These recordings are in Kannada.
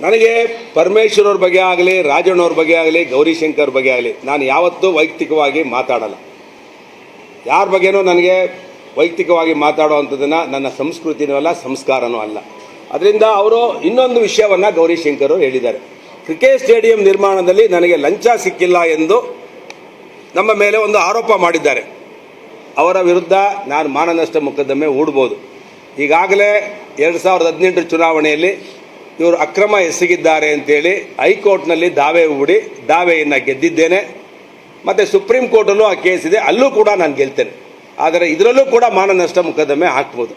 ನನಗೆ ಪರಮೇಶ್ವರ್ ಬಗ್ಗೆ ಆಗಲಿ, ರಾಜಣ್ಣವ್ರ ಬಗ್ಗೆ ಆಗಲಿ, ಗೌರಿಶಂಕರ್ ಬಗ್ಗೆ ಆಗಲಿ, ನಾನು ಯಾವತ್ತೂ ವೈಯಕ್ತಿಕವಾಗಿ ಮಾತಾಡಲ್ಲ. ಯಾರ ಬಗ್ಗೆನೂ ನನಗೆ ವೈಯಕ್ತಿಕವಾಗಿ ಮಾತಾಡುವಂಥದ್ದನ್ನು ನನ್ನ ಸಂಸ್ಕೃತಿನೂ ಅಲ್ಲ, ಸಂಸ್ಕಾರನೂ ಅಲ್ಲ. ಅದರಿಂದ ಅವರು ಇನ್ನೊಂದು ವಿಷಯವನ್ನು ಗೌರಿಶಂಕರ್ ಅವರು ಹೇಳಿದ್ದಾರೆ. ಕ್ರಿಕೆಟ್ ಸ್ಟೇಡಿಯಂ ನಿರ್ಮಾಣದಲ್ಲಿ ನನಗೆ ಲಂಚ ಸಿಕ್ಕಿಲ್ಲ ಎಂದು ನಮ್ಮ ಮೇಲೆ ಒಂದು ಆರೋಪ ಮಾಡಿದ್ದಾರೆ. ಅವರ ವಿರುದ್ಧ ನಾನು ಮಾನನಷ್ಟ ಮೊಕದ್ದಮೆ ಹೂಡ್ಬೋದು. ಈಗಾಗಲೇ ಎರಡು ಸಾವಿರದ ಹದಿನೆಂಟರ ಚುನಾವಣೆಯಲ್ಲಿ ಇವರು ಅಕ್ರಮ ಎಸಗಿದ್ದಾರೆ ಅಂತೇಳಿ ಹೈಕೋರ್ಟ್ನಲ್ಲಿ ದಾವೆ ಹೂಡಿ ದಾವೆಯನ್ನು ಗೆದ್ದಿದ್ದೇನೆ. ಮತ್ತು ಸುಪ್ರೀಂ ಕೋರ್ಟಲ್ಲೂ ಆ ಕೇಸ್ ಇದೆ. ಅಲ್ಲೂ ಕೂಡ ನಾನು ಗೆಲ್ತೇನೆ. ಆದರೆ ಇದರಲ್ಲೂ ಕೂಡ ಮಾನನಷ್ಟ ಮೊಕದ್ದಮೆ ಹಾಕ್ಬೋದು.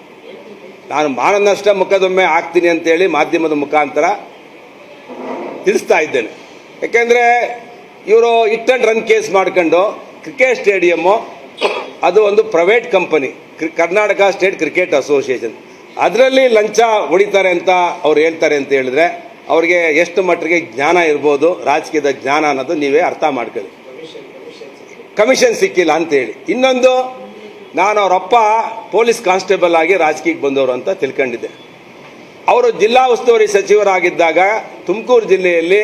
ನಾನು ಮಾನನಷ್ಟ ಮೊಕದ್ದಮೆ ಹಾಕ್ತೀನಿ ಅಂತೇಳಿ ಮಾಧ್ಯಮದ ಮುಖಾಂತರ ತಿಳಿಸ್ತಾ ಇದ್ದೇನೆ. ಯಾಕೆಂದರೆ ಇವರು ಇಟ್ ಆ್ಯಂಡ್ ರನ್ ಕೇಸ್ ಮಾಡ್ಕೊಂಡು ಕ್ರಿಕೆಟ್ ಸ್ಟೇಡಿಯಮ್ಮು, ಅದು ಒಂದು private company, Karnataka state cricket association. ಅದರಲ್ಲಿ ಲಂಚ ಹೊಡಿತಾರೆ ಅಂತ ಅವ್ರು ಹೇಳ್ತಾರೆ ಅಂತ ಹೇಳಿದ್ರೆ ಅವ್ರಿಗೆ ಎಷ್ಟು ಮಟ್ಟಿಗೆ ಜ್ಞಾನ ಇರ್ಬೋದು, ರಾಜಕೀಯದ ಜ್ಞಾನ ಅನ್ನೋದು ನೀವೇ ಅರ್ಥ ಮಾಡ್ಕೊಳ್ಳಿ. ಕಮಿಷನ್ ಸಿಕ್ಕಿಲ್ಲ ಅಂತೇಳಿ ಇನ್ನೊಂದು, ನಾನು ಅವರಪ್ಪ ಪೊಲೀಸ್ ಕಾನ್ಸ್ಟೇಬಲ್ ಆಗಿ ರಾಜಕೀಯಕ್ಕೆ ಬಂದವರು ಅಂತ ತಿಳ್ಕೊಂಡಿದ್ದೆ. ಅವರು ಜಿಲ್ಲಾ ಉಸ್ತುವಾರಿ ಸಚಿವರಾಗಿದ್ದಾಗ ತುಮಕೂರು ಜಿಲ್ಲೆಯಲ್ಲಿ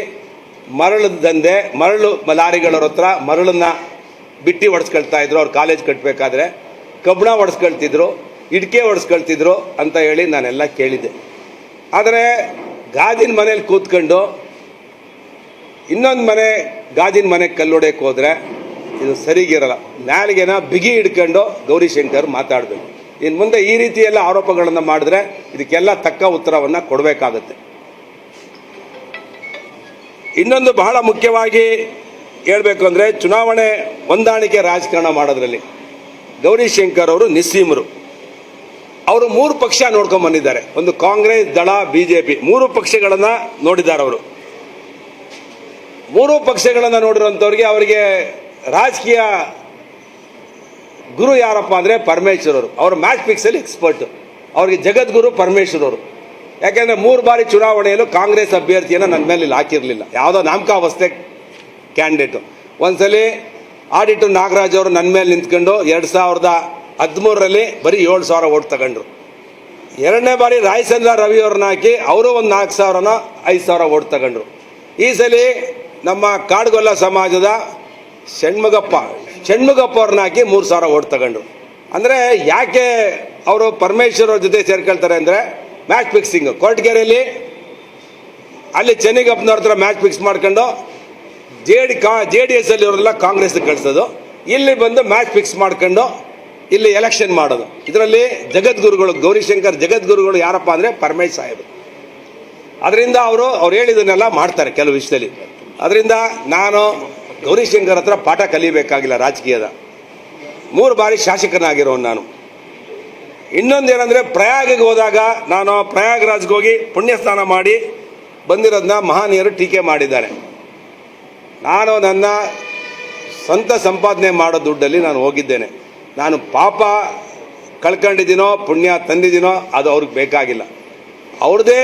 ಮರಳು ದಂಧೆ, ಮರಳು ಲಾರಿಗಳವ್ರ ಹತ್ರ ಮರಳನ್ನ ಬಿಟ್ಟಿ ಹೊಡೆಸ್ಕೊಳ್ತಾ ಇದ್ರು. ಅವ್ರು ಕಾಲೇಜ್ ಕಟ್ಟಬೇಕಾದ್ರೆ ಕಬ್ಬಣ ಹೊಡೆಸ್ಕೊಳ್ತಿದ್ರು. ಇಟ್ಕೆ ಹೊಡೆಸ್ಕೊಳ್ತಿದ್ರು ಅಂತ ಹೇಳಿ ನಾನೆಲ್ಲ ಕೇಳಿದ್ದೆ. ಆದರೆ ಗಾಜಿನ ಮನೇಲಿ ಕೂತ್ಕೊಂಡು ಇನ್ನೊಂದು ಮನೆ ಗಾಜಿನ ಮನೆ ಕಲ್ಲೊಡೆಯಕ್ಕೆ ಹೋದರೆ ಇದು ಸರಿಗಿರಲ್ಲ. ನಾಲಿಗೆನ ಬಿಗಿ ಹಿಡ್ಕೊಂಡು ಗೌರಿಶಂಕರ್ ಮಾತಾಡಬೇಕು. ಇನ್ನು ಮುಂದೆ ಈ ರೀತಿ ಎಲ್ಲ ಆರೋಪಗಳನ್ನು ಮಾಡಿದ್ರೆ ಇದಕ್ಕೆಲ್ಲ ತಕ್ಕ ಉತ್ತರವನ್ನು ಕೊಡಬೇಕಾಗತ್ತೆ. ಇನ್ನೊಂದು ಬಹಳ ಮುಖ್ಯವಾಗಿ ಹೇಳಬೇಕು ಅಂದರೆ ಚುನಾವಣೆ ಹೊಂದಾಣಿಕೆ ರಾಜಕಾರಣ ಮಾಡೋದ್ರಲ್ಲಿ ಗೌರಿಶಂಕರ್ ಅವರು ನಿಸ್ಸೀಮರು. ಅವರು ಮೂರು ಪಕ್ಷ ನೋಡ್ಕೊಂಡ್ ಬಂದಿದ್ದಾರೆ. ಒಂದು ಕಾಂಗ್ರೆಸ್, ದಳ, ಬಿಜೆಪಿ. ಮೂರು ಪಕ್ಷಗಳನ್ನ ನೋಡಿದ್ದಾರೆ ಅವರು. ಮೂರು ಪಕ್ಷಗಳನ್ನ ನೋಡಿರುವಂಥವ್ರಿಗೆ ಅವರಿಗೆ ರಾಜಕೀಯ ಗುರು ಯಾರಪ್ಪ ಅಂದರೆ ಪರಮೇಶ್ವರ್ ಅವರು. ಮ್ಯಾಚ್ ಫಿಕ್ಸಲ್ಲಿ ಎಕ್ಸ್ಪರ್ಟ್ ಅವ್ರಿಗೆ ಜಗದ್ಗುರು ಪರಮೇಶ್ವರ್ ಅವರು. ಯಾಕೆಂದರೆ ಮೂರು ಬಾರಿ ಚುನಾವಣೆಯಲ್ಲೂ ಕಾಂಗ್ರೆಸ್ ಅಭ್ಯರ್ಥಿಯನ್ನು ನನ್ನ ಮೇಲೆ ಇಲ್ಲಿ ಹಾಕಿರಲಿಲ್ಲ. ಯಾವುದೋ ನಾಮಕಾವಸ್ಥೆ ಕ್ಯಾಂಡಿಡೇಟು ಒಂದ್ಸಲಿ ಆಡಿಟು ನಾಗರಾಜ್ ಅವರು ನನ್ನ ಮೇಲೆ ನಿಂತ್ಕೊಂಡು ಎರಡು ಸಾವಿರದ ಹದಿಮೂರರಲ್ಲಿ ಬರೀ ಏಳು ಸಾವಿರ ಓಟ್ ತಗೊಂಡ್ರು. ಎರಡನೇ ಬಾರಿ ರಾಯಚಂದ್ರ ರವಿ ಅವ್ರನ್ನ ಹಾಕಿ ಅವರು ಒಂದು ನಾಲ್ಕು ಸಾವಿರನ ಐದು ಸಾವಿರ ಓಟ್ ತಗೊಂಡ್ರು. ಈ ಸಲ ನಮ್ಮ ಕಾಡ್ಗೊಲ್ಲ ಸಮಾಜದ ಷಣ್ಮುಗಪ್ಪ ಷಣ್ಮುಗಪ್ಪ ಅವ್ರನ್ನ ಹಾಕಿ ಮೂರು ಸಾವಿರ ಓಟ್ ತಗೊಂಡ್ರು. ಅಂದರೆ ಯಾಕೆ ಅವರು ಪರಮೇಶ್ವರ್ ಅವ್ರ ಜೊತೆ ಸೇರ್ಕೊಳ್ತಾರೆ ಅಂದರೆ ಮ್ಯಾಚ್ ಫಿಕ್ಸಿಂಗ್ ಕೊರಟಗೆರೆಯಲ್ಲಿ ಅಲ್ಲಿ ಚೆನ್ನಿಗಪ್ಪನವ್ರ ಹತ್ರ ಮ್ಯಾಚ್ ಫಿಕ್ಸ್ ಮಾಡ್ಕೊಂಡು ಜೆ ಡಿ ಕಾ, ಜೆ ಡಿ ಎಸ್ ಅಲ್ಲಿ ಇವರೆಲ್ಲ ಕಾಂಗ್ರೆಸ್ಗೆ ಕಳಿಸೋದು. ಇಲ್ಲಿ ಬಂದು ಮ್ಯಾಚ್ ಫಿಕ್ಸ್ ಮಾಡ್ಕೊಂಡು ಇಲ್ಲಿ ಎಲೆಕ್ಷನ್ ಮಾಡೋದು. ಇದರಲ್ಲಿ ಜಗದ್ಗುರುಗಳು, ಗೌರಿಶಂಕರ್ ಜಗದ್ಗುರುಗಳು ಯಾರಪ್ಪ ಅಂದರೆ ಪರಮೇಶ್ ಸಾಹೇಬ್. ಅದರಿಂದ ಅವರು, ಅವ್ರು ಹೇಳಿದನ್ನೆಲ್ಲ ಮಾಡ್ತಾರೆ ಕೆಲವು ವಿಷಯದಲ್ಲಿ. ಅದರಿಂದ ನಾನು ಗೌರಿಶಂಕರ್ ಹತ್ರ ಪಾಠ ಕಲಿಬೇಕಾಗಿಲ್ಲ ರಾಜಕೀಯದ. ಮೂರು ಬಾರಿ ಶಾಸಕನಾಗಿರೋ ನಾನು. ಇನ್ನೊಂದೇನೆಂದರೆ ಪ್ರಯಾಗಿಗೆ ಹೋದಾಗ ನಾನು ಪ್ರಯಾಗರಾಜ್ಗೆ ಹೋಗಿ ಪುಣ್ಯಸ್ನಾನ ಮಾಡಿ ಬಂದಿರೋದನ್ನ ಮಹಾನೀಯರು ಟೀಕೆ ಮಾಡಿದ್ದಾರೆ. ನಾನು ನನ್ನ ಸ್ವಂತ ಸಂಪಾದನೆ ಮಾಡೋ ದುಡ್ಡಲ್ಲಿ ನಾನು ಹೋಗಿದ್ದೇನೆ. ನಾನು ಪಾಪ ಕಳ್ಕೊಂಡಿದ್ದೀನೋ, ಪುಣ್ಯ ತಂದಿದ್ದೀನೋ, ಅದು ಅವ್ರಿಗೆ ಬೇಕಾಗಿಲ್ಲ. ಅವ್ರದ್ದೇ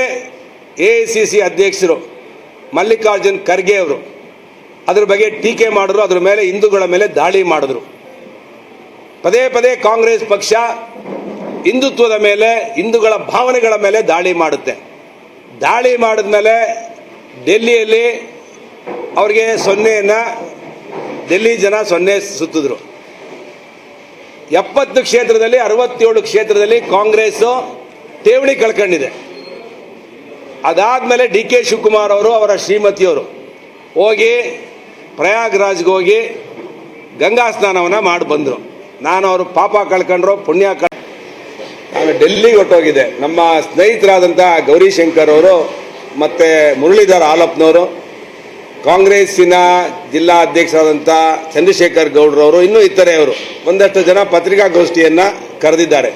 ಎ ಐ ಸಿ ಸಿ ಅಧ್ಯಕ್ಷರು, ಮಲ್ಲಿಕಾರ್ಜುನ್ ಖರ್ಗೆ ಅವರು, ಅದ್ರ ಬಗ್ಗೆ ಟೀಕೆ ಮಾಡಿದ್ರು, ಅದ್ರ ಮೇಲೆ ಹಿಂದೂಗಳ ಮೇಲೆ ದಾಳಿ ಮಾಡಿದ್ರು. ಪದೇ ಪದೇ ಕಾಂಗ್ರೆಸ್ ಪಕ್ಷ ಹಿಂದುತ್ವದ ಮೇಲೆ, ಹಿಂದೂಗಳ ಭಾವನೆಗಳ ಮೇಲೆ ದಾಳಿ ಮಾಡುತ್ತೆ. ದಾಳಿ ಮಾಡಿದ ಮೇಲೆ ಡೆಲ್ಲಿಯಲ್ಲಿ ಅವ್ರಿಗೆ ಸೊನ್ನೆಯನ್ನು, ಡೆಲ್ಲಿ ಜನ ಸೊನ್ನೆ ಸುತ್ತಿದ್ರು. ಎಪ್ಪತ್ತು ಕ್ಷೇತ್ರದಲ್ಲಿ, ಅರವತ್ತೇಳು ಕ್ಷೇತ್ರದಲ್ಲಿ ಕಾಂಗ್ರೆಸ್ ಠೇವಣಿ ಕಳ್ಕೊಂಡಿದೆ. ಅದಾದಮೇಲೆ ಡಿ ಕೆ ಶಿವಕುಮಾರ್ ಅವರು ಅವರ ಶ್ರೀಮತಿಯವರು ಹೋಗಿ ಪ್ರಯಾಗ್ರಾಜ್ಗೆ ಹೋಗಿ ಗಂಗಾ ಸ್ನಾನವನ್ನು ಮಾಡಿ ಬಂದರು. ನಾನು ಅವರು ಪಾಪ ಕಳ್ಕೊಂಡ್ರು, ಪುಣ್ಯ ಕಳ್ ನಾನು ಡೆಲ್ಲಿಗೆ ಹೊಟ್ಟೋಗಿದ್ದೆ ನಮ್ಮ ಸ್ನೇಹಿತರಾದಂಥ ಗೌರಿಶಂಕರ್ ಅವರು ಮತ್ತು ಮುರಳೀಧರ್ ಆಲಪ್ನವರು ಕಾಂಗ್ರೆಸ್ಸಿನ ಜಿಲ್ಲಾ ಅಧ್ಯಕ್ಷರಾದಂಥ ಚಂದ್ರಶೇಖರ್ ಗೌಡ್ರವರು, ಇನ್ನೂ ಇತರೆಯವರು ಒಂದಷ್ಟು ಜನ ಪತ್ರಿಕಾಗೋಷ್ಠಿಯನ್ನು ಕರೆದಿದ್ದಾರೆ.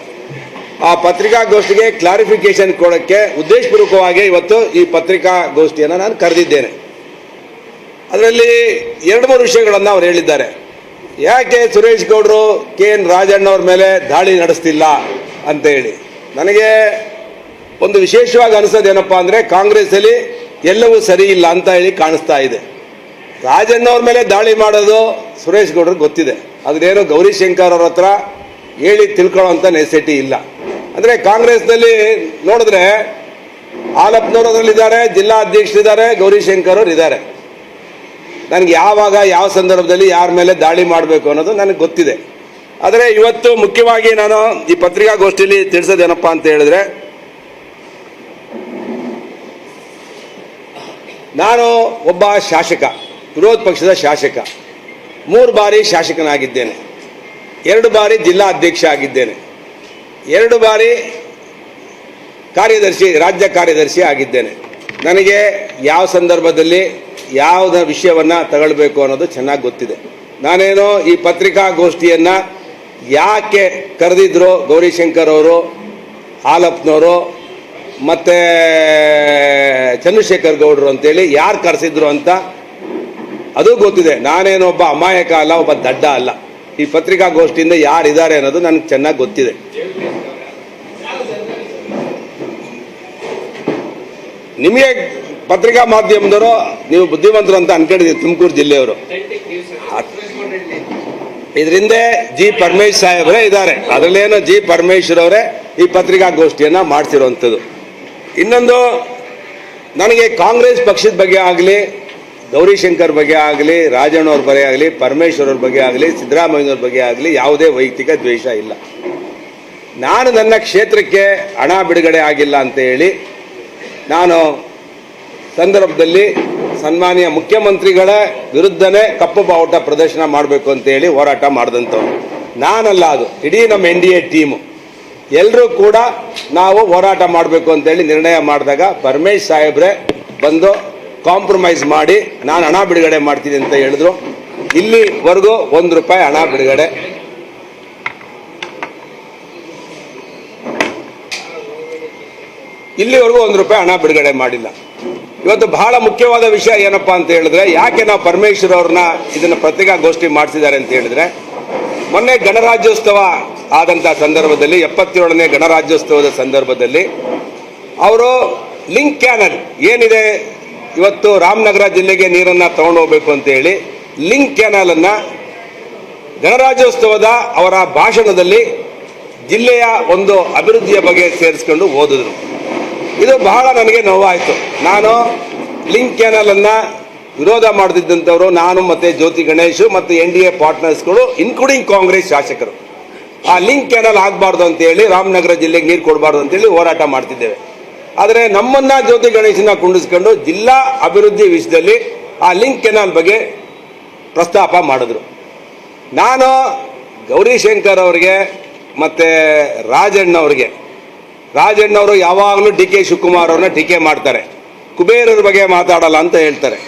ಆ ಪತ್ರಿಕಾಗೋಷ್ಠಿಗೆ ಕ್ಲಾರಿಫಿಕೇಶನ್ ಕೊಡೋಕ್ಕೆ ಉದ್ದೇಶಪೂರ್ವಕವಾಗಿ ಇವತ್ತು ಈ ಪತ್ರಿಕಾಗೋಷ್ಠಿಯನ್ನು ನಾನು ಕರೆದಿದ್ದೇನೆ. ಅದರಲ್ಲಿ ಎರಡು ಮೂರು ವಿಷಯಗಳನ್ನು ಅವ್ರು ಹೇಳಿದ್ದಾರೆ. ಯಾಕೆ ಸುರೇಶ್ ಗೌಡರು ಕೆ ಎನ್ ರಾಜಣ್ಣವ್ರ ಮೇಲೆ ದಾಳಿ ನಡೆಸ್ತಿಲ್ಲ ಅಂತ ಹೇಳಿ ನನಗೆ ಒಂದು ವಿಶೇಷವಾಗಿ ಅನಿಸೋದೇನಪ್ಪ ಅಂದರೆ ಕಾಂಗ್ರೆಸ್ಸಲ್ಲಿ ಎಲ್ಲವೂ ಸರಿ ಇಲ್ಲ ಅಂತ ಹೇಳಿ ಕಾಣಿಸ್ತಾ ಇದೆ. ರಾಜಣ್ಣ ಅವ್ರ ಮೇಲೆ ದಾಳಿ ಮಾಡೋದು ಸುರೇಶ್ ಗೌಡ್ರಿಗೆ ಗೊತ್ತಿದೆ. ಅದನ್ನೇನು ಗೌರಿಶಂಕರ್ ಅವ್ರ ಹತ್ರ ಹೇಳಿ ತಿಳ್ಕೊಳ್ಳೋಂಥ ನೆಸೆಟಿ ಇಲ್ಲ. ಅಂದರೆ ಕಾಂಗ್ರೆಸ್ನಲ್ಲಿ ನೋಡಿದ್ರೆ ಆಲಪ್ನವ್ರು ಅದರಲ್ಲಿದ್ದಾರೆ ಜಿಲ್ಲಾ ಅಧ್ಯಕ್ಷರಿದ್ದಾರೆ ಗೌರಿಶಂಕರ್ ಅವರು ಇದ್ದಾರೆ. ನನಗೆ ಯಾವಾಗ, ಯಾವ ಸಂದರ್ಭದಲ್ಲಿ ಯಾರ ಮೇಲೆ ದಾಳಿ ಮಾಡಬೇಕು ಅನ್ನೋದು ನನಗೆ ಗೊತ್ತಿದೆ. ಆದರೆ ಇವತ್ತು ಮುಖ್ಯವಾಗಿ ನಾನು ಈ ಪತ್ರಿಕಾಗೋಷ್ಠಿಯಲ್ಲಿ ತಿಳಿಸೋದೇನಪ್ಪ ಅಂತ ಹೇಳಿದ್ರೆ ನಾನು ಒಬ್ಬ ಶಾಸಕ, ವಿರೋಧ ಪಕ್ಷದ ಶಾಸಕ, ಮೂರು ಬಾರಿ ಶಾಸಕನಾಗಿದ್ದೇನೆ. ಎರಡು ಬಾರಿ ಜಿಲ್ಲಾ ಅಧ್ಯಕ್ಷ ಆಗಿದ್ದೇನೆ. ಎರಡು ಬಾರಿ ಕಾರ್ಯದರ್ಶಿ, ರಾಜ್ಯ ಕಾರ್ಯದರ್ಶಿ ಆಗಿದ್ದೇನೆ. ನನಗೆ ಯಾವ ಸಂದರ್ಭದಲ್ಲಿ ಯಾವುದ ವಿಷಯವನ್ನು ತಗೊಳ್ಬೇಕು ಅನ್ನೋದು ಚೆನ್ನಾಗಿ ಗೊತ್ತಿದೆ. ನಾನೇನು ಈ ಪತ್ರಿಕಾಗೋಷ್ಠಿಯನ್ನು ಯಾಕೆ ಕರೆದಿದ್ರು ಗೌರಿಶಂಕರ್ ಅವರು ಹಾಲಪ್ಪನವರು ಮತ್ತು ಚಂದ್ರಶೇಖರ್ ಗೌಡರು ಅಂತೇಳಿ ಯಾರು ಕರೆಸಿದ್ರು ಅಂತ ಅದು ಗೊತ್ತಿದೆ. ನಾನೇನೊಬ್ಬ ಅಮಾಯಕ ಅಲ್ಲ, ಒಬ್ಬ ದಡ್ಡ ಅಲ್ಲ. ಈ ಪತ್ರಿಕಾಗೋಷ್ಠಿಯಿಂದ ಯಾರಿದ್ದಾರೆ ಅನ್ನೋದು ನನಗೆ ಚೆನ್ನಾಗಿ ಗೊತ್ತಿದೆ. ನಿಮಗೆ ಪತ್ರಿಕಾ ಮಾಧ್ಯಮದವರು, ನೀವು ಬುದ್ಧಿವಂತರು ಅಂತ ಅನ್ಕೊಂಡಿದ್ದೀವಿ ತುಮಕೂರು ಜಿಲ್ಲೆಯವರು. ಇದರಿಂದ ಜಿ ಪರಮೇಶ್ ಸಾಹೇಬ್ರೇ ಇದ್ದಾರೆ ಅದರಲ್ಲೇನು ಜಿ ಪರಮೇಶ್ವರ್ ಅವರೇ ಈ ಪತ್ರಿಕಾಗೋಷ್ಠಿಯನ್ನು ಮಾಡ್ತಿರುವಂಥದ್ದು ಇನ್ನೊಂದು, ನನಗೆ ಕಾಂಗ್ರೆಸ್ ಪಕ್ಷದ ಬಗ್ಗೆ ಆಗಲಿ, ಗೌರಿಶಂಕರ್ ಬಗ್ಗೆ ಆಗಲಿ ರಾಜಣ್ಣವ್ರ ಬಗ್ಗೆ ಆಗಲಿ, ಪರಮೇಶ್ವರ್ ಅವ್ರ ಬಗ್ಗೆ ಆಗಲಿ ಸಿದ್ದರಾಮಯ್ಯವ್ರ ಬಗ್ಗೆ ಆಗಲಿ ಯಾವುದೇ ವೈಯಕ್ತಿಕ ದ್ವೇಷ ಇಲ್ಲ. ನಾನು ನನ್ನ ಕ್ಷೇತ್ರಕ್ಕೆ ಹಣ ಬಿಡುಗಡೆ ಆಗಿಲ್ಲ ಅಂತ ಹೇಳಿ, ನಾನು ಸಂದರ್ಭದಲ್ಲಿ ಸನ್ಮಾನ್ಯ ಮುಖ್ಯಮಂತ್ರಿಗಳ ವಿರುದ್ಧನೇ ಕಪ್ಪು ಬಾವುಟ ಪ್ರದರ್ಶನ ಮಾಡಬೇಕು ಅಂತೇಳಿ ಹೋರಾಟ ಮಾಡಿದಂಥವ್ರು. ನಾನಲ್ಲ ಅದು, ಇಡೀ ನಮ್ಮ ಎನ್ ಡಿ ಎ ಟೀಮು ಎಲ್ಲರೂ ಕೂಡ ನಾವು ಹೋರಾಟ ಮಾಡಬೇಕು ಅಂತೇಳಿ ನಿರ್ಣಯ ಮಾಡಿದಾಗ ಪರಮೇಶ್ ಸಾಹೇಬ್ರೆ ಬಂದು ಕಾಂಪ್ರಮೈಸ್ ಮಾಡಿ, ನಾನು ಹಣ ಬಿಡುಗಡೆ ಮಾಡ್ತೀನಿ ಅಂತ ಹೇಳಿದ್ರು. ಇಲ್ಲಿವರೆಗೂ ಒಂದು ರೂಪಾಯಿ ಹಣ ಬಿಡುಗಡೆ. ಇಲ್ಲಿವರೆಗೂ ಒಂದು ರೂಪಾಯಿ ಹಣ ಬಿಡುಗಡೆ ಮಾಡಿಲ್ಲ. ಇವತ್ತು ಬಹಳ ಮುಖ್ಯವಾದ ವಿಷಯ ಏನಪ್ಪಾ ಅಂತ ಹೇಳಿದ್ರೆ, ಯಾಕೆ ನಾವು ಪರಮೇಶ್ವರ್ ಅವ್ರನ್ನ ಇದನ್ನ ಪತ್ರಿಕಾಗೋಷ್ಠಿ ಮಾಡಿಸಿದ್ದಾರೆ ಅಂತ ಹೇಳಿದ್ರೆ, ಮೊನ್ನೆ ಗಣರಾಜ್ಯೋತ್ಸವ ಆದಂತಹ ಸಂದರ್ಭದಲ್ಲಿ ಎಪ್ಪತ್ತೇಳನೇ ಗಣರಾಜ್ಯೋತ್ಸವದ ಸಂದರ್ಭದಲ್ಲಿ ಅವರು ಲಿಂಕ್ ಕ್ಯಾನಲ್ ಏನಿದೆ? ಇವತ್ತು ರಾಮನಗರ ಜಿಲ್ಲೆಗೆ ನೀರನ್ನ ತಗೊಂಡು ಹೋಗ್ಬೇಕು ಅಂತ ಹೇಳಿ ಲಿಂಕ್ ಕ್ಯಾನಲನ್ನು ಗಣರಾಜ್ಯೋತ್ಸವದ ಅವರ ಭಾಷಣದಲ್ಲಿ ಜಿಲ್ಲೆಯ ಒಂದು ಅಭಿವೃದ್ಧಿಯ ಬಗ್ಗೆ ಸೇರಿಸ್ಕೊಂಡು ಓದಿದ್ರು. ಇದು ಬಹಳ ನನಗೆ ನೋವಾಯಿತು. ನಾನು ಲಿಂಕ್ ಕ್ಯಾನಲನ್ನು ವಿರೋಧ ಮಾಡುತ್ತಿದ್ದಂಥವರು ನಾನು ಮತ್ತೆ ಜ್ಯೋತಿ ಗಣೇಶ್ ಮತ್ತು ಎನ್ ಡಿ ಎ ಪಾರ್ಟ್ನರ್ಸ್ಗಳು ಇನ್ಕ್ಲೂಡಿಂಗ್ ಕಾಂಗ್ರೆಸ್ ಶಾಸಕರು. ಆ ಲಿಂಕ್ ಕೆನಲ್ ಆಗಬಾರ್ದು ಅಂತೇಳಿ ರಾಮನಗರ ಜಿಲ್ಲೆಗೆ ನೀರು ಕೊಡಬಾರ್ದು ಅಂತೇಳಿ ಹೋರಾಟ ಮಾಡ್ತಿದ್ದೇವೆ. ಆದರೆ ನಮ್ಮನ್ನ ಜ್ಯೋತಿ ಗಣೇಶನ ಕುಂಡಿಸ್ಕೊಂಡು ಜಿಲ್ಲಾ ಅಭಿವೃದ್ಧಿ ವಿಷಯದಲ್ಲಿ ಆ ಲಿಂಕ್ ಕೆನಾಲ್ ಬಗ್ಗೆ ಪ್ರಸ್ತಾಪ ಮಾಡಿದ್ರು. ನಾನು ಗೌರಿಶಂಕರ್ ಅವರಿಗೆ ಮತ್ತೆ ರಾಜಣ್ಣವ್ರಿಗೆ ರಾಜಣ್ಣವರು ಯಾವಾಗಲೂ ಡಿ ಕೆ ಶಿವಕುಮಾರ್ ಅವ್ರನ್ನ ಟೀಕೆ ಮಾಡ್ತಾರೆ. ಕುಬೇರರ ಬಗ್ಗೆ ಮಾತಾಡಲ್ಲ ಅಂತ ಹೇಳ್ತಾರೆ.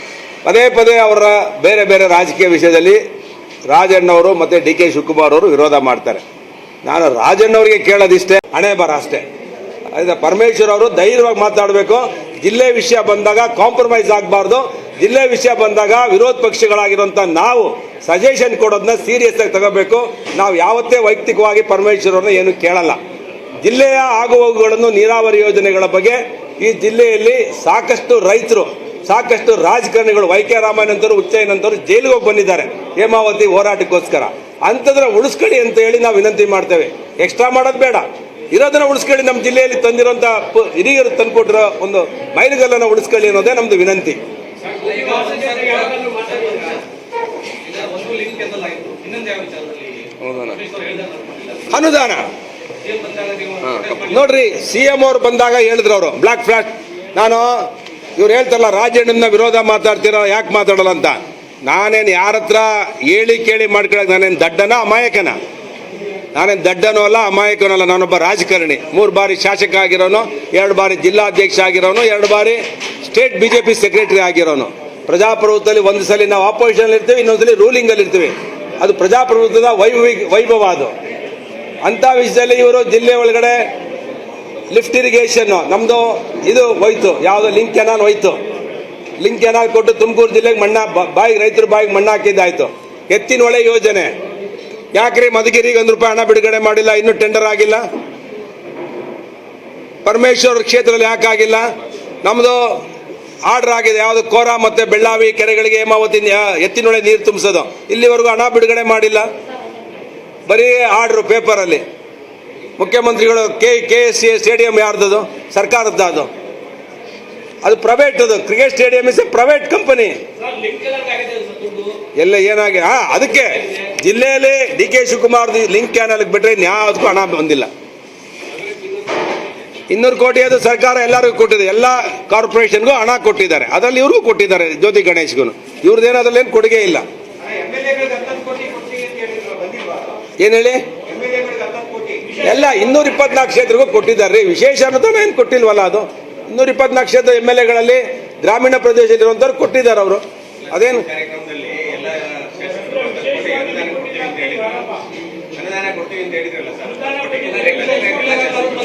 ಪದೇ ಪದೇ ಅವರ ಬೇರೆ ಬೇರೆ ರಾಜಕೀಯ ವಿಷಯದಲ್ಲಿ ರಾಜಣ್ಣವರು ಮತ್ತು ಡಿ ಕೆ ಶಿವಕುಮಾರ್ ಅವರು ವಿರೋಧ ಮಾಡ್ತಾರೆ. ನಾನು ರಾಜಣ್ಣವರಿಗೆ ಕೇಳೋದಿಷ್ಟೇ, ಹಣೆ ಬರ ಅಷ್ಟೇ. ಪರಮೇಶ್ವರ್ ಅವರು ಧೈರ್ಯವಾಗಿ ಮಾತಾಡಬೇಕು. ಜಿಲ್ಲೆ ವಿಷಯ ಬಂದಾಗ ಕಾಂಪ್ರಮೈಸ್ ಆಗಬಾರ್ದು. ಜಿಲ್ಲೆ ವಿಷಯ ಬಂದಾಗ ವಿರೋಧ ಪಕ್ಷಗಳಾಗಿರುವಂಥ ನಾವು ಸಜೆಷನ್ ಕೊಡೋದನ್ನ ಸೀರಿಯಸ್ ಆಗಿ ತಗೋಬೇಕು. ನಾವು ಯಾವತ್ತೇ ವೈಯಕ್ತಿಕವಾಗಿ ಪರಮೇಶ್ವರ್ ಅವ್ರನ್ನ ಏನು ಕೇಳಲ್ಲ. ಜಿಲ್ಲೆಯ ಆಗುಹೋಗುಗಳನ್ನು ನೀರಾವರಿ ಯೋಜನೆಗಳ ಬಗ್ಗೆ ಈ ಜಿಲ್ಲೆಯಲ್ಲಿ ಸಾಕಷ್ಟು ರೈತರು ಸಾಕಷ್ಟು ರಾಜಕಾರಣಿಗಳು ವೈ ಕೆ ರಾಮಯ್ಯನಂತರು ಉಚ್ಚಯ್ಯನಂತರು ಜೈಲಿಗೆ ಹೋಗಿ ಬಂದಿದ್ದಾರೆ ಹೇಮಾವತಿ ಹೋರಾಟಕ್ಕೋಸ್ಕರ. ಅಂಥದ್ರ ಉಳಿಸ್ಕೊಳ್ಳಿ ಅಂತ ಹೇಳಿ ನಾವು ವಿನಂತಿ ಮಾಡ್ತೇವೆ. ಎಕ್ಸ್ಟ್ರಾ ಮಾಡೋದು ಬೇಡ. ಇರೋದನ್ನ ಉಳಿಸ್ಕೊಳ್ಳಿ ನಮ್ಮ ಜಿಲ್ಲೆಯಲ್ಲಿ ತಂದಿರುವಂತ ಪ- ಹಿರಿಯರು ತಂದುಕೊಟ್ಟಿರೋ ಒಂದು ಮೈಲುಗಲ್ಲನ್ನು ಉಳಿಸ್ಕೊಳ್ಳಿ ಅನ್ನೋದೇ ನಮ್ದು ವಿನಂತಿ. ಅನುದಾನ. ನೋಡ್ರಿ, ಸಿ ಎಂ ಅವ್ರು ಬಂದಾಗ ಹೇಳಿದ್ರು ಅವರು, ಬ್ಲಾಕ್ ಫ್ಲಾಟ್. ನಾನು ಇವ್ರು ಹೇಳ್ತಾರಲ್ಲ ರಾಜಣ್ಣನ ವಿರೋಧ ಮಾತಾಡ್ತೀರೋ, ಯಾಕೆ ಮಾತಾಡಲ್ಲ ಅಂತ? ನಾನೇನು ಯಾರ ಹತ್ರ ಹೇಳಿ ಕೇಳಿ ಮಾಡ್ಕೊಳಕ್ ನಾನೇನು ದಡ್ಡನ, ಅಮಾಯಕನ? ನಾನೇನು ದಡ್ಡನೂ ಅಲ್ಲ, ಅಮಾಯಕನೂ ಅಲ್ಲ, ನಾನೊಬ್ಬ ರಾಜಕಾರಣಿ. ಮೂರು ಬಾರಿ ಶಾಸಕ ಆಗಿರೋನು, ಎರಡು ಬಾರಿ ಜಿಲ್ಲಾಧ್ಯಕ್ಷ ಆಗಿರೋನು, ಎರಡು ಬಾರಿ state B J P secretary ಆಗಿರೋನು. ಪ್ರಜಾಪ್ರಭುತ್ವದಲ್ಲಿ ಒಂದು ಸಲ ನಾವು ಆಪೋಸಿಷನ್ ಇರ್ತೀವಿ, ಇನ್ನೊಂದ್ಸಲಿ ರೂಲಿಂಗ್ ಅಲ್ಲಿ ಇರ್ತೀವಿ. ಅದು ಪ್ರಜಾಪ್ರಭುತ್ವದ ವೈಭವ ವೈಭವ ಅದು. ಅಂಥ ವಿಷಯದಲ್ಲಿ ಇವರು ಜಿಲ್ಲೆ ಒಳಗಡೆ ಲಿಫ್ಟ್ ಇರಿಗೇಷನ್ ನಮ್ದು ಇದು ಹೋಯ್ತು. ಯಾವುದು? ಲಿಂಕ್ ಕೆನಾಲ್ ಹೋಯ್ತು. ಲಿಂಕ್ ಕೆನಾಲ್ ಕೊಟ್ಟು ತುಮಕೂರು ಜಿಲ್ಲೆಗೆ ಮಣ್ಣ ಬಾಯಿಗೆ ರೈತರ ಬಾಯಿಗೆ ಮಣ್ಣು ಹಾಕಿದ್ದಾಯ್ತು. ಎತ್ತಿನ ಹೊಳೆ ಯೋಜನೆ. ಯಾಕ್ರಿ ಮಧುಗಿರಿಗೆ ಒಂದು ರೂಪಾಯಿ ಹಣ ಬಿಡುಗಡೆ ಮಾಡಿಲ್ಲ? ಇನ್ನೂ ಟೆಂಡರ್ ಆಗಿಲ್ಲ? ಪರಮೇಶ್ವರ್ ಕ್ಷೇತ್ರದಲ್ಲಿ ಯಾಕೆ ಆಗಿಲ್ಲ? ನಮ್ದು ಆರ್ಡರ್ ಆಗಿದೆ. ಯಾವುದು? ಕೋರ ಮತ್ತೆ ಬೆಳ್ಳಾವಿ ಕೆರೆಗಳಿಗೆ ಹೇಮಾವತಿ ಎತ್ತಿನೊಳೆ ನೀರು ತುಂಬಿಸೋದು. ಇಲ್ಲಿವರೆಗೂ ಹಣ ಬಿಡುಗಡೆ ಮಾಡಿಲ್ಲ. ಬರೀ ಆರ್ಡ್ರು ಪೇಪರಲ್ಲಿ. ಮುಖ್ಯಮಂತ್ರಿಗಳು K K S C stadium ಯಾರ್ದದು? ಸರ್ಕಾರದ್ದು ಅದು ಅದು ಪ್ರೈವೇಟ್ ಅದು. Cricket stadium is private company ಎಲ್ಲ ಆಗಿದೆ ಸರ್ ದುಡ್ಡು ಎಲ್ಲ ಏನಾಗಿ ಹಾ ಅದಕ್ಕೆ ಜಿಲ್ಲೆಯಲ್ಲಿ ಡಿ ಕೆ ಶಿವಕುಮಾರ್ ಲಿಂಕ್ ಕ್ಯಾನಲ್ಗೆ ಬಿಟ್ಟರೆ ಯಾವುದಕ್ಕೂ ಹಣ ಬಂದಿಲ್ಲ. ಇನ್ನೂರು ಕೋಟಿ ಅದು ಸರ್ಕಾರ ಎಲ್ಲರಿಗೂ ಕೊಟ್ಟಿದೆ. ಎಲ್ಲ ಕಾರ್ಪೊರೇಷನ್ಗೂ ಹಣ ಕೊಟ್ಟಿದ್ದಾರೆ. ಅದರಲ್ಲಿ ಇವ್ರಿಗೂ ಕೊಟ್ಟಿದ್ದಾರೆ ಜ್ಯೋತಿ ಗಣೇಶ್ಗೂ ಇವ್ರದ್ದೇನು ಅದರಲ್ಲಿ ಏನು ಕೊಡುಗೆ ಇಲ್ಲ. ಏನು ಹೇಳಿ? ಎಲ್ಲ ಇನ್ನೂರ ಇಪ್ಪತ್ನಾಲ್ಕು ಕ್ಷೇತ್ರಕ್ಕೂ ಕೊಟ್ಟಿದ್ದಾರೆ ವಿಶೇಷ ಅನುದಾನ ಏನು ಕೊಟ್ಟಿಲ್ವಲ್ಲ ಅದು. ಇನ್ನೂರ ಇಪ್ಪತ್ನಾಲ್ಕು ಕ್ಷೇತ್ರ ಎಂ ಎಲ್ ಎಗಳಲ್ಲಿ ಗ್ರಾಮೀಣ ಪ್ರದೇಶದಲ್ಲಿರುವಂಥವ್ರು ಕೊಟ್ಟಿದ್ದಾರೆ ಅವರು. ಅದೇನು?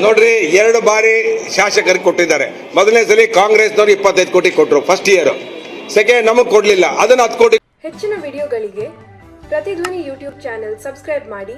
ನೋಡ್ರಿ ಎರಡು ಬಾರಿ ಶಾಸಕರಿಗೆ ಕೊಟ್ಟಿದ್ದಾರೆ. ಮೊದಲನೇ ಸಲ ಕಾಂಗ್ರೆಸ್ನವ್ರು ಇಪ್ಪತ್ತೈದು ಕೋಟಿ ಕೊಟ್ಟರು ಫಸ್ಟ್ ಇಯರ್ ಸೆಕೆಂಡ್ ನಮಗೆ ಕೊಡಲಿಲ್ಲ. ಅದನ್ನ ಹತ್ತು ಕೋಟಿ ಹೆಚ್ಚಿನ ವಿಡಿಯೋಗಳಿಗೆ ಪ್ರತಿಧ್ವನಿ ಯೂಟ್ಯೂಬ್ ಚಾನೆಲ್ ಸಬ್ಸ್ಕ್ರೈಬ್ ಮಾಡಿ.